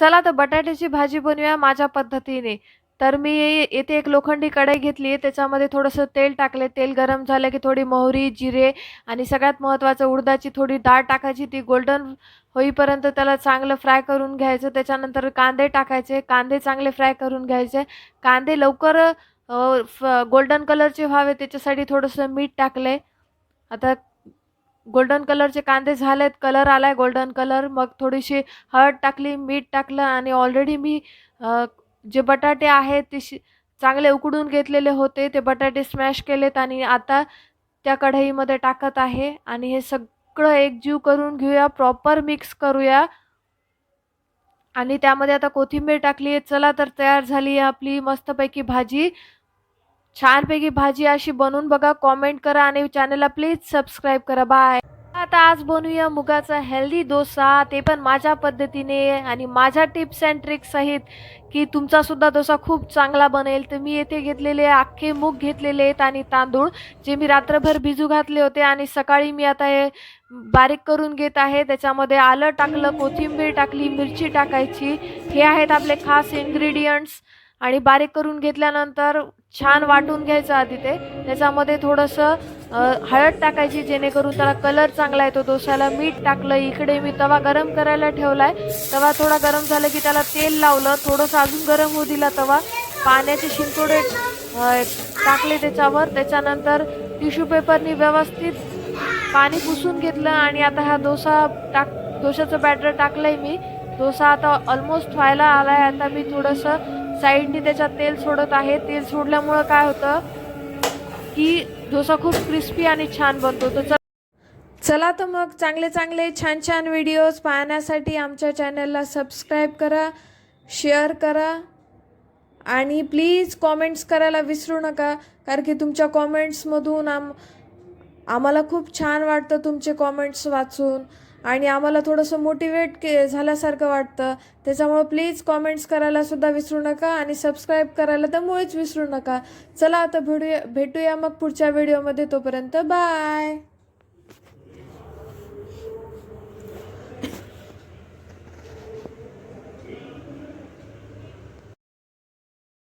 चला तर बटाट्याची भाजी बनवूया माझ्या पद्धतीने. तर मी येथे एक लोखंडी कढई घेतली आहे. त्याच्यामध्ये थोडंसं तेल टाकले तेल गरम झालं की थोडी मोहरी जिरे आणि सगळ्यात महत्त्वाचं उडदाची थोडी डाळ टाकायची. ती गोल्डन होईपर्यंत त्याला चांगलं फ्राय करून घ्यायचं. त्याच्यानंतर कांदे टाकायचे. कांदे चांगले फ्राय करून घ्यायचे. कांदे लवकर गोल्डन कलरचे व्हावे. त्याच्यासाठी थोडंसं मीठ टाकले आता गोल्डन कलरचे कांदे झालेत कलर आलाय गोल्डन कलर मग थोडीशी हळद टाकली मीठ टाकलं आणि ऑलरेडी मी जे बटाटे आहेत ते शि चांगले उकडून घेतलेले होते. ते बटाटे स्मॅश केलेत आणि आता त्या कढईमध्ये टाकत आहे. आणि हे सगळं एकजीव करून घेऊया प्रॉपर मिक्स करूया. आणि त्यामध्ये आता कोथिंबीर टाकली आहे. चला तर तयार झाली आहे आपली मस्तपैकी भाजी. छानपैकी भाजी अशी बनवून बघा. कॉमेंट करा आणि चॅनलला प्लीज सबस्क्राईब करा. बाय आता आज बनवूया मुगाचा हेल्दी डोसा. ते पण माझ्या पद्धतीने आणि माझ्या टिप्स अँड ट्रिक्स आहेत की तुमचा सुद्धा डोसा खूप चांगला बनेल. तर मी येथे घेतलेले अख्खे मूग घेतलेले आहेत आणि तांदूळ जे मी रात्रभर भिजू घातले होते आणि सकाळी मी आता हे बारीक करून घेत आहे. त्याच्यामध्ये आलं टाकलं कोथिंबीर टाकली मिरची टाकायची. हे आहेत आपले खास इन्ग्रेडियंट्स आणि बारीक करून घेतल्यानंतर छान वाटून घ्यायचं आधी ते. त्याच्यामध्ये थोडंसं हळद टाकायची जेणेकरून त्याला कलर चांगला येतो. डोश्याला मीठ टाकलं इकडे मी तवा गरम करायला ठेवलाय. तवा थोडा गरम झाला की त्याला तेल लावलं. थोडंसं अजून गरम होऊ दिला तवा. पाण्याचे शिंतोडे टाकले त्याच्यावर. त्याच्यानंतर टिश्यू पेपरनी व्यवस्थित पाणी पुसून घेतलं आणि आता हा डोसा टाक डोशाचं बॅटर टाकलंय मी. डोसा आता ऑलमोस्ट व्हायला आलाय. आता मी थोडंसं साईडने त्याच्यात तेल सोडत आहे. तेल सोडल्यामुळं काय होतं की डोसा खूप क्रिस्पी आणि छान बनतो. तर चला तर मग चांगले चांगले छान छान व्हिडिओज पाहण्यासाठी आमच्या चॅनलला सबस्क्राईब करा शेअर करा आणि प्लीज कॉमेंट्स करायला विसरू नका. कारण की तुमच्या कॉमेंट्समधून आम आम्हाला खूप छान वाटतं तुमचे कॉमेंट्स वाचून आणि आम्हाला थोडंसं मोटिवेट के झाल्यासारखं वाटतं. त्याच्यामुळं प्लीज कॉमेंट्स करायला सुद्धा विसरू नका आणि सबस्क्राईब करायला तर मुळीच विसरू नका. चला आता भेटूया भेटूया मग पुढच्या व्हिडिओमध्ये तोपर्यंत बाय